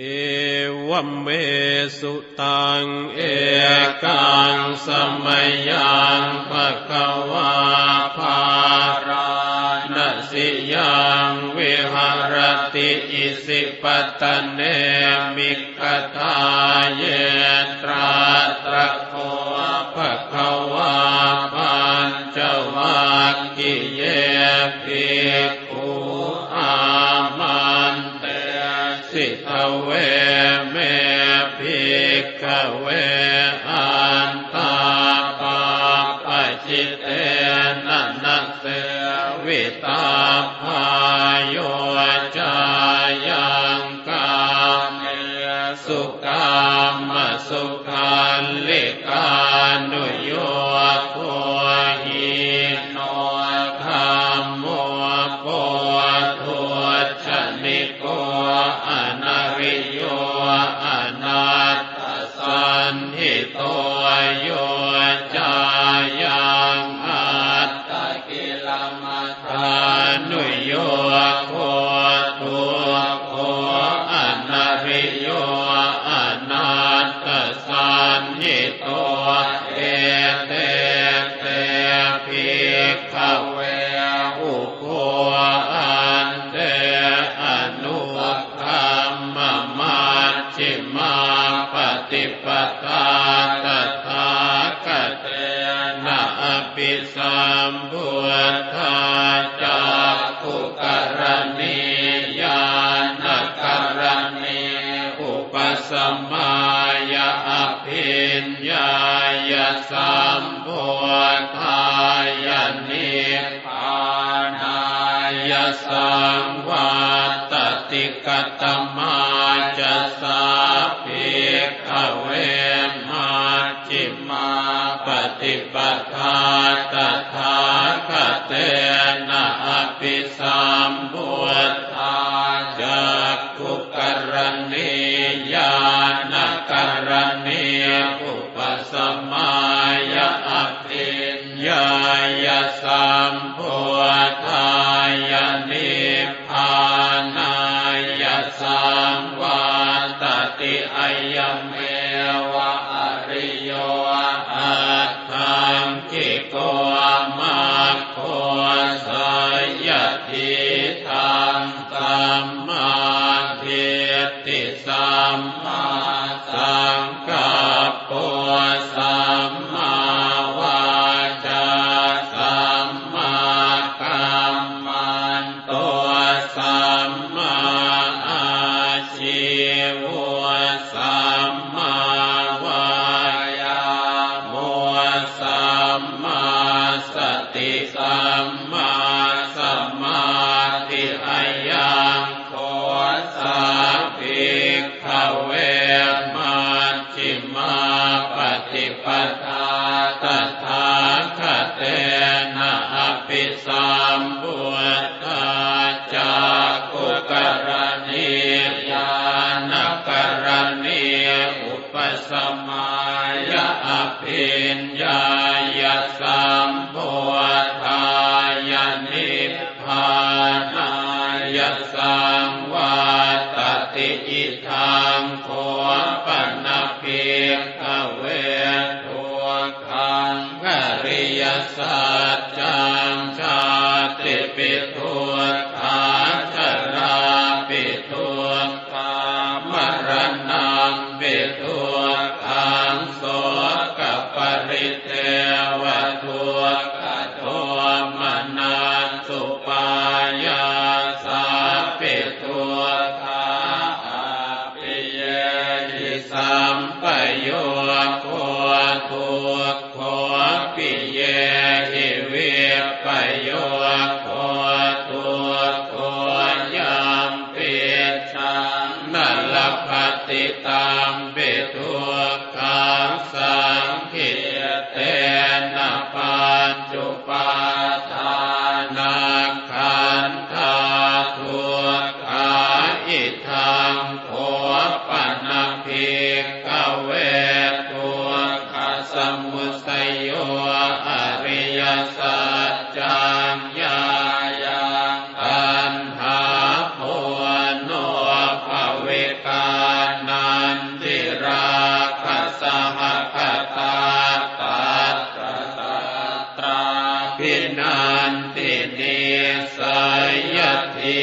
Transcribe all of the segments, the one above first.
เอวัมเมสุตังเอกังสมัยยังปะคกวาภารานสิยังวิหารติอิสิปตเนมิกทาเยตราตระ Ah. นติเนสยทิ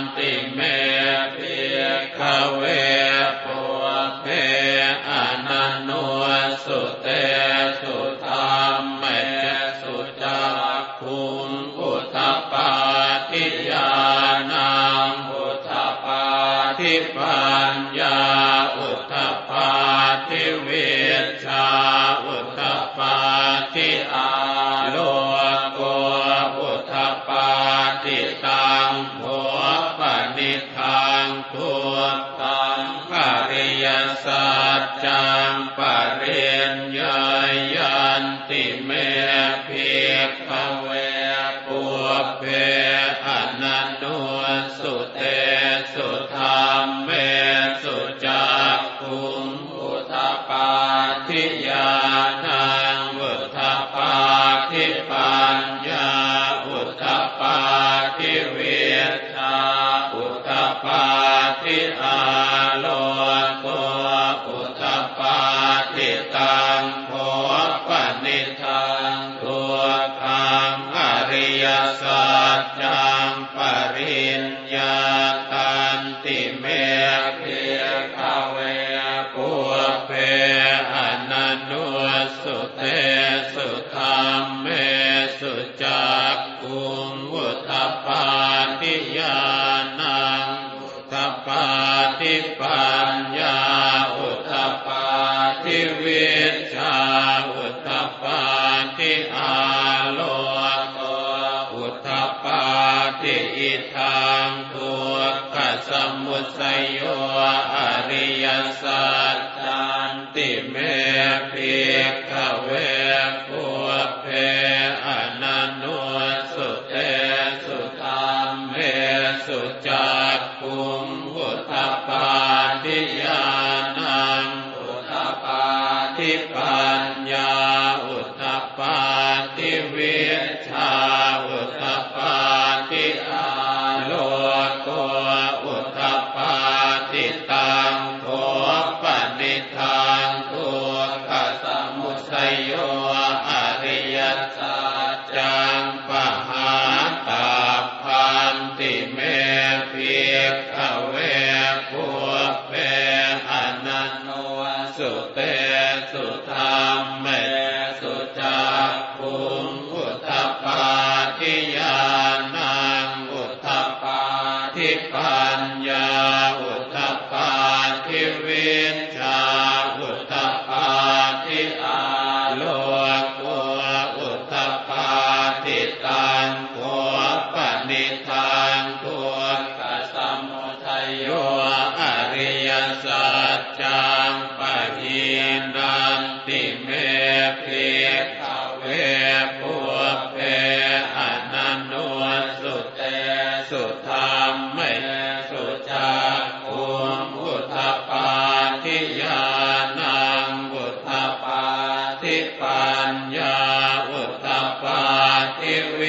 นติเมติขเวปุเพอนันโนสุเตสุธรรมเมสุจักคุงอุทปาทิญานังอุทปาทิปัญญาอุทปาทิเวชาอุทปาทิอาโลโกอุทปาทิตังโทิเว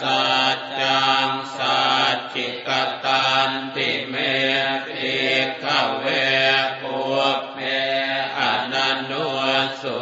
สัจจังสัจจิกตันติเมติขเวปุเพอนันโนสุ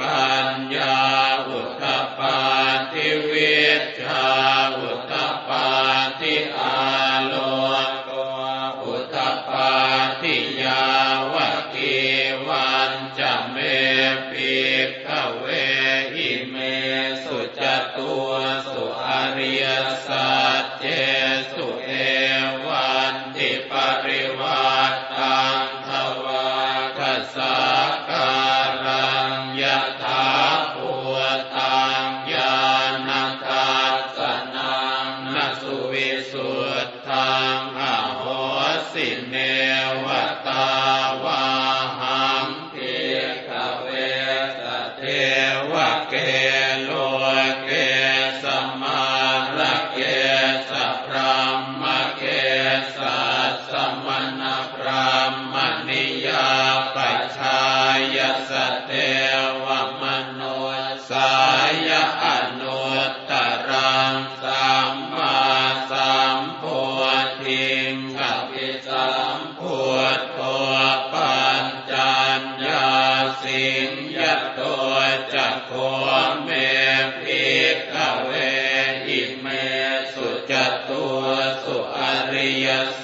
Bye. สิเน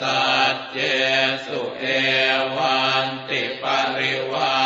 สัจเจสุเอวันติปริวา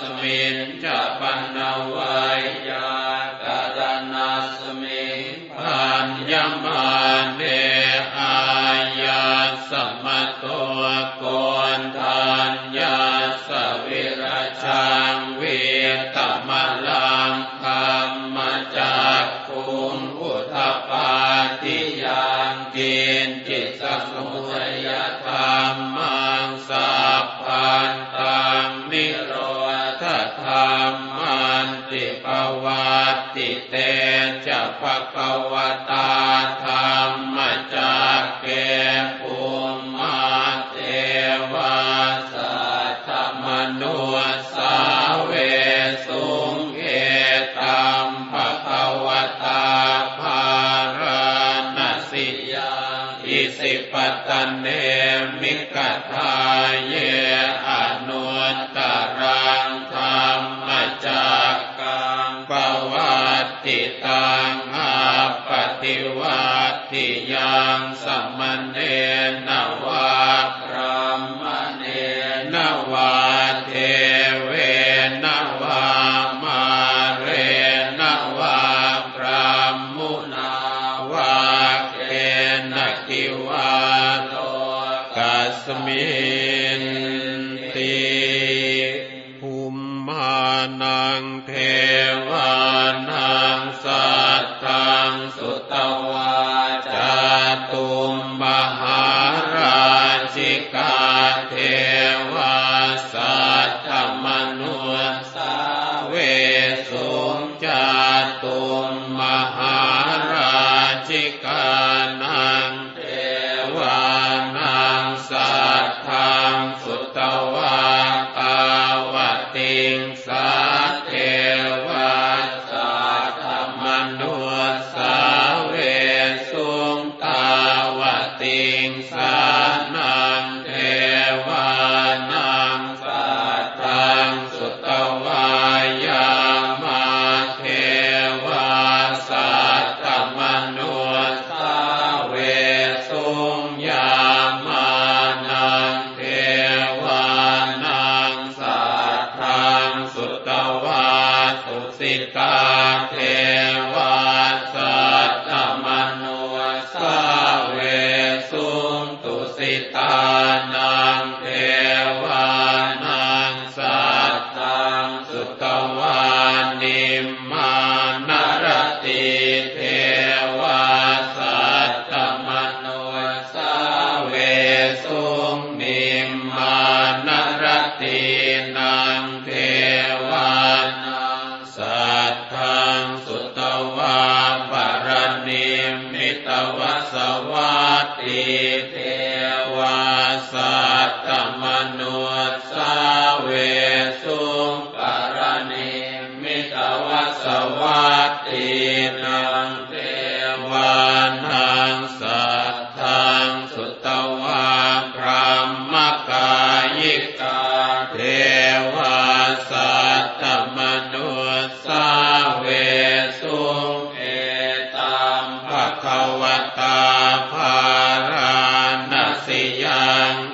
สเมนจะปันนาวายยาการนาสเมผ่านยามาเดอายาสัง นุสาเวสุงเอตัมภะคะวตาภารณสิยาอิสิปตันเนมิกทาเยอนุตตรังธมจักกังปวัตติตังอาปฏิวัติยังสัมมเนน ตี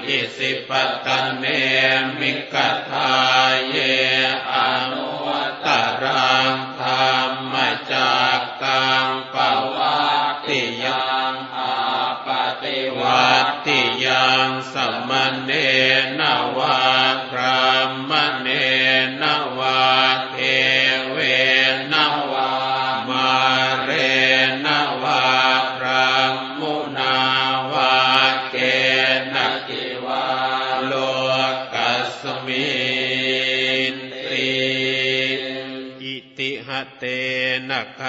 อิสิปตะเนมิกทาเย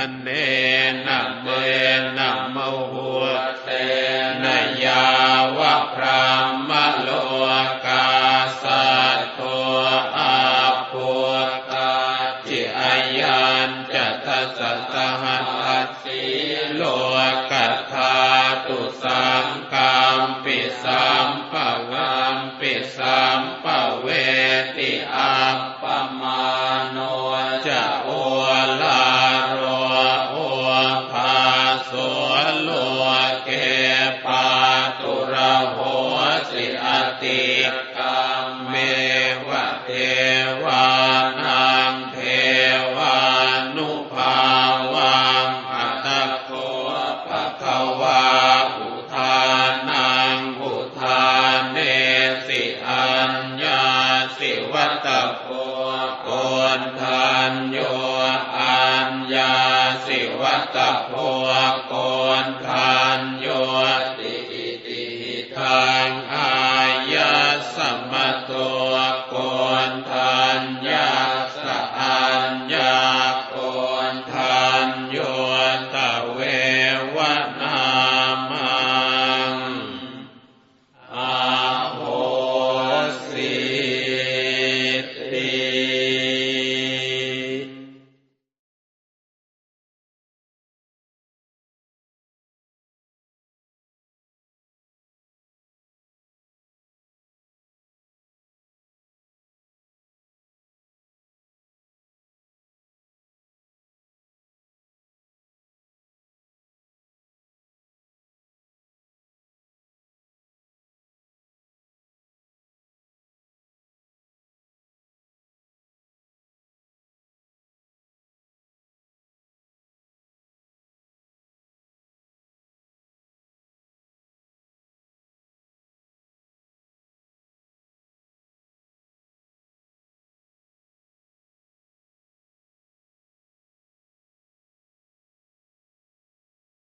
ันเนนะเมนะ